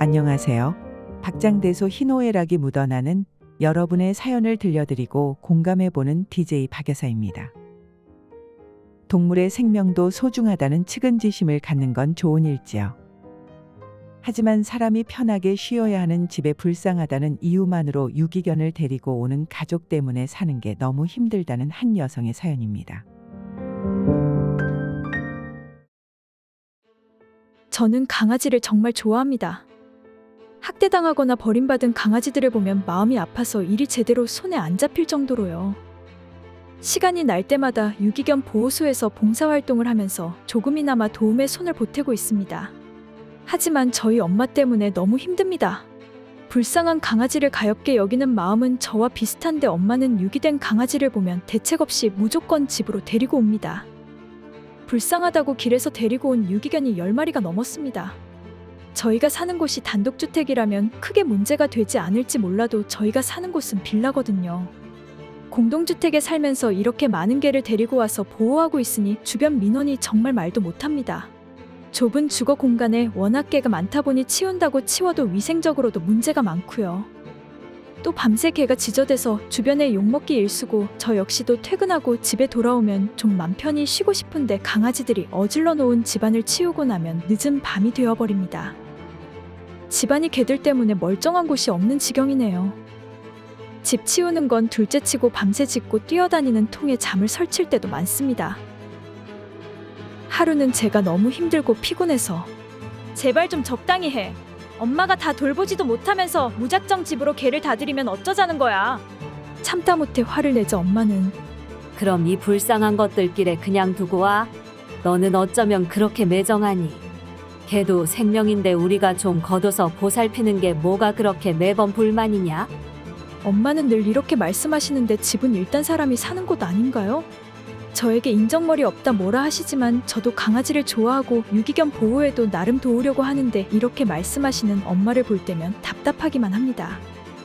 안녕하세요. 박장대소 희노애락이 묻어나는 여러분의 사연을 들려드리고 공감해보는 DJ 박여사입니다. 동물의 생명도 소중하다는 측은지심을 갖는 건 좋은 일지요. 하지만 사람이 편하게 쉬어야 하는 집에 불쌍하다는 이유만으로 유기견을 데리고 오는 가족 때문에 사는 게 너무 힘들다는 한 여성의 사연입니다. 저는 강아지를 정말 좋아합니다. 학대당하거나 버림받은 강아지들을 보면 마음이 아파서 일이 제대로 손에 안 잡힐 정도로요. 시간이 날 때마다 유기견 보호소에서 봉사활동을 하면서 조금이나마 도움의 손을 보태고 있습니다. 하지만 저희 엄마 때문에 너무 힘듭니다. 불쌍한 강아지를 가엽게 여기는 마음은 저와 비슷한데 엄마는 유기된 강아지를 보면 대책 없이 무조건 집으로 데리고 옵니다. 불쌍하다고 길에서 데리고 온 유기견이 10마리가 넘었습니다. 저희가 사는 곳이 단독주택이라면 크게 문제가 되지 않을지 몰라도 저희가 사는 곳은 빌라거든요. 공동주택에 살면서 이렇게 많은 개를 데리고 와서 보호하고 있으니 주변 민원이 정말 말도 못합니다. 좁은 주거 공간에 워낙 개가 많다 보니 치운다고 치워도 위생적으로도 문제가 많고요. 또 밤새 개가 지저대서 주변에 욕먹기 일수고 저 역시도 퇴근하고 집에 돌아오면 좀 맘 편히 쉬고 싶은데 강아지들이 어질러 놓은 집안을 치우고 나면 늦은 밤이 되어버립니다. 집안이 개들 때문에 멀쩡한 곳이 없는 지경이네요. 집 치우는 건 둘째 치고 밤새 짖고 뛰어다니는 통에 잠을 설칠 때도 많습니다. 하루는 제가 너무 힘들고 피곤해서 제발 좀 적당히 해. 엄마가 다 돌보지도 못하면서 무작정 집으로 개를 다 들이면 어쩌자는 거야. 참다 못해 화를 내자 엄마는 그럼 이 불쌍한 것들길에 그냥 두고 와. 너는 어쩌면 그렇게 매정하니. 걔도 생명인데 우리가 좀 걷어서 보살피는 게 뭐가 그렇게 매번 불만이냐? 엄마는 늘 이렇게 말씀하시는데 집은 일단 사람이 사는 곳 아닌가요? 저에게 인정머리 없다 뭐라 하시지만 저도 강아지를 좋아하고 유기견 보호에도 나름 도우려고 하는데 이렇게 말씀하시는 엄마를 볼 때면 답답하기만 합니다.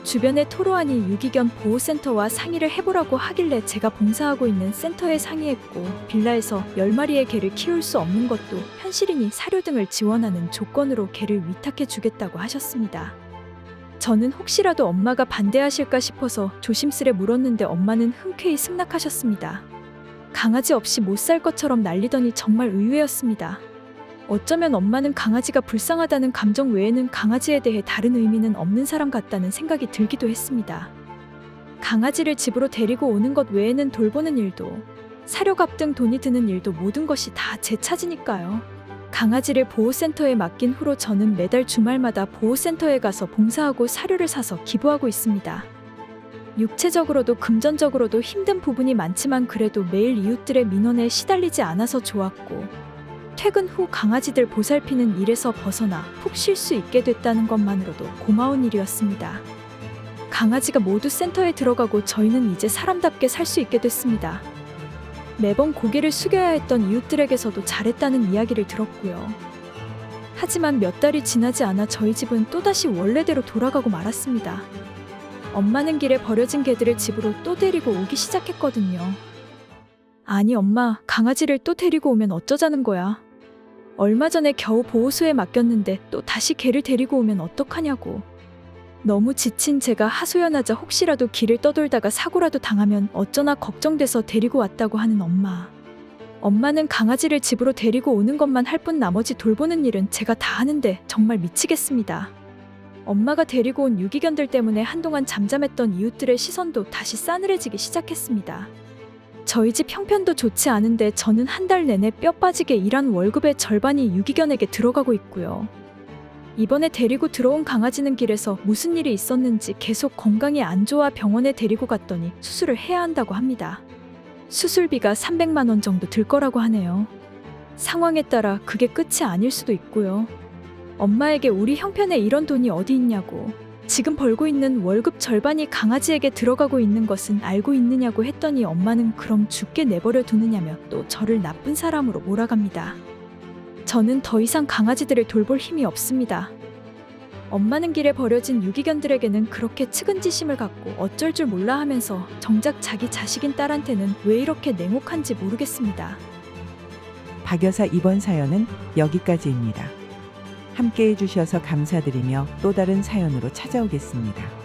주변에 토로하니 유기견 보호센터와 상의를 해보라고 하길래 제가 봉사하고 있는 센터에 상의했고 빌라에서 10마리의 개를 키울 수 없는 것도 현실이니 사료 등을 지원하는 조건으로 개를 위탁해 주겠다고 하셨습니다. 저는 혹시라도 엄마가 반대하실까 싶어서 조심스레 물었는데 엄마는 흔쾌히 승낙하셨습니다. 강아지 없이 못 살 것처럼 난리더니 정말 의외였습니다. 어쩌면 엄마는 강아지가 불쌍하다는 감정 외에는 강아지에 대해 다른 의미는 없는 사람 같다는 생각이 들기도 했습니다. 강아지를 집으로 데리고 오는 것 외에는 돌보는 일도, 사료값 등 돈이 드는 일도 모든 것이 다 제 차지니까요. 강아지를 보호센터에 맡긴 후로 저는 매달 주말마다 보호센터에 가서 봉사하고 사료를 사서 기부하고 있습니다. 육체적으로도 금전적으로도 힘든 부분이 많지만 그래도 매일 이웃들의 민원에 시달리지 않아서 좋았고 퇴근 후 강아지들 보살피는 일에서 벗어나 푹 쉴 수 있게 됐다는 것만으로도 고마운 일이었습니다. 강아지가 모두 센터에 들어가고 저희는 이제 사람답게 살 수 있게 됐습니다. 매번 고개를 숙여야 했던 이웃들에게서도 잘했다는 이야기를 들었고요. 하지만 몇 달이 지나지 않아 저희 집은 또다시 원래대로 돌아가고 말았습니다. 엄마는 길에 버려진 개들을 집으로 또 데리고 오기 시작했거든요. 아니, 엄마, 강아지를 또 데리고 오면 어쩌자는 거야. 얼마 전에 겨우 보호소에 맡겼는데 또 다시 개를 데리고 오면 어떡하냐고. 너무 지친 제가 하소연하자 혹시라도 길을 떠돌다가 사고라도 당하면 어쩌나 걱정돼서 데리고 왔다고 하는 엄마. 엄마는 강아지를 집으로 데리고 오는 것만 할 뿐 나머지 돌보는 일은 제가 다 하는데 정말 미치겠습니다. 엄마가 데리고 온 유기견들 때문에 한동안 잠잠했던 이웃들의 시선도 다시 싸늘해지기 시작했습니다. 저희 집 형편도 좋지 않은데 저는 한 달 내내 뼈 빠지게 일한 월급의 절반이 유기견에게 들어가고 있고요. 이번에 데리고 들어온 강아지는 길에서 무슨 일이 있었는지 계속 건강이 안 좋아 병원에 데리고 갔더니 수술을 해야 한다고 합니다. 수술비가 300만 원 정도 들 거라고 하네요. 상황에 따라 그게 끝이 아닐 수도 있고요. 엄마에게 우리 형편에 이런 돈이 어디 있냐고. 지금 벌고 있는 월급 절반이 강아지에게 들어가고 있는 것은 알고 있느냐고 했더니 엄마는 그럼 죽게 내버려 두느냐며 또 저를 나쁜 사람으로 몰아갑니다. 저는 더 이상 강아지들을 돌볼 힘이 없습니다. 엄마는 길에 버려진 유기견들에게는 그렇게 측은지심을 갖고 어쩔 줄 몰라 하면서 정작 자기 자식인 딸한테는 왜 이렇게 냉혹한지 모르겠습니다. 박 여사 이번 사연은 여기까지입니다. 함께 해주셔서 감사드리며 또 다른 사연으로 찾아오겠습니다.